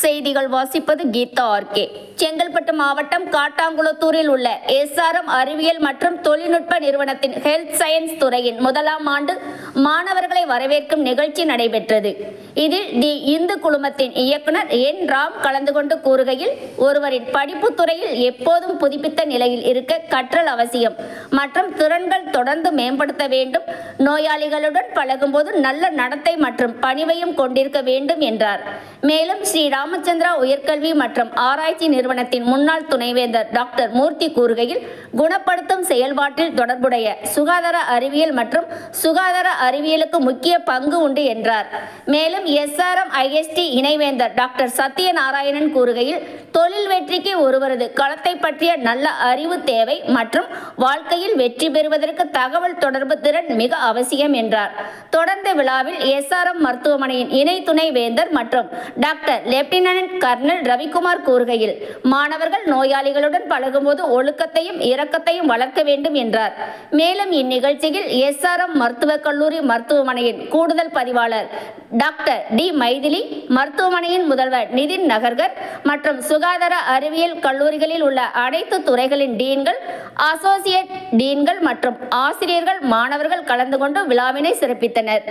செய்திகள் வாசிப்பது கீதா ஆர்கே. செங்கல்பட்டு மாவட்டம் காட்டாங்குளத்தூரில் உள்ள எஸ்ஆர்எம் அறிவியல் மற்றும் தொழில்நுட்ப நிறுவனத்தின் ஹெல்த் சயின்ஸ் துறையின் முதலாம் ஆண்டு மாணவர்களை வரவேற்கும் நிகழ்ச்சி நடைபெற்றது. இதில் தி இந்து குழுமத்தின் இயக்குனர் என் ராம் கலந்து கொண்டு கூறுகையில் ஒருவரின் படிப்பு துறையில் எப்போதும் புதுப்பித்த நிலையில் இருக்க கற்றல் அவசியம் மற்றும் திறன்கள் தொடர்ந்து மேம்படுத்த வேண்டும். நோயாளிகளுடன் பழகும்போது நல்ல நடத்தை மற்றும் பணிவையும் கொண்டிருக்க வேண்டும் என்றார். மேலும் ஸ்ரீராம் ராமச்சந்திரா உயர்கல்வி மற்றும் ஆராய்ச்சி நிறுவனத்தின் முன்னாள் துணைவேந்தர் டாக்டர் மூர்த்தி கூறுகையில் குணப்படுத்தும் செயல்பாட்டில் தொடர்புடைய சுகாதார அறிவியல் மற்றும் சுகாதார அறிவியலுக்கு முக்கிய பங்கு உண்டு என்றார். மேலும் எஸ்ஆர்எம் ஐஎஸ்டி இணைவேந்தர் டாக்டர் சத்யநாராயணன் கூறுகையில் தொழில் வெற்றிக்கு ஒருவரது களத்தை பற்றிய நல்ல அறிவு தேவை மற்றும் வாழ்க்கையில் வெற்றி பெறுவதற்கு தகவல் தொடர்பு திறன் மிக அவசியம் என்றார். தொடர்ந்து விழாவில் எஸ்ஆர்எம் மருத்துவமனையின் இணை துணை வேந்தர் மற்றும் டாக்டர் லெப்டினன்ட் கர்னல் ரவிக்குமார் கூறுகையில் மாணவர்கள் நோயாளிகளுடன் பழகும்போது ஒழுக்கத்தையும் இரக்கத்தையும் வளர்க்க வேண்டும் என்றார். மேலும் இந்நிகழ்ச்சியில் எஸ்ஆர்எம் மருத்துவக் கல்லூரி மருத்துவமனையின் கூடுதல் பதிவாளர் டாக்டர் டி. மைதிலி மருத்துவமனையின் முதல்வர் நிதின் நகர்கர் மற்றும் சுகாதார அறிவியல் கல்லூரிகளில் உள்ள அனைத்து துறைகளின் டீன்கள் அசோசியேட் டீன்கள் மற்றும் ஆசிரியர்கள் மாணவர்கள் கலந்து கொண்டு விழாவினை சிறப்பித்தனர்.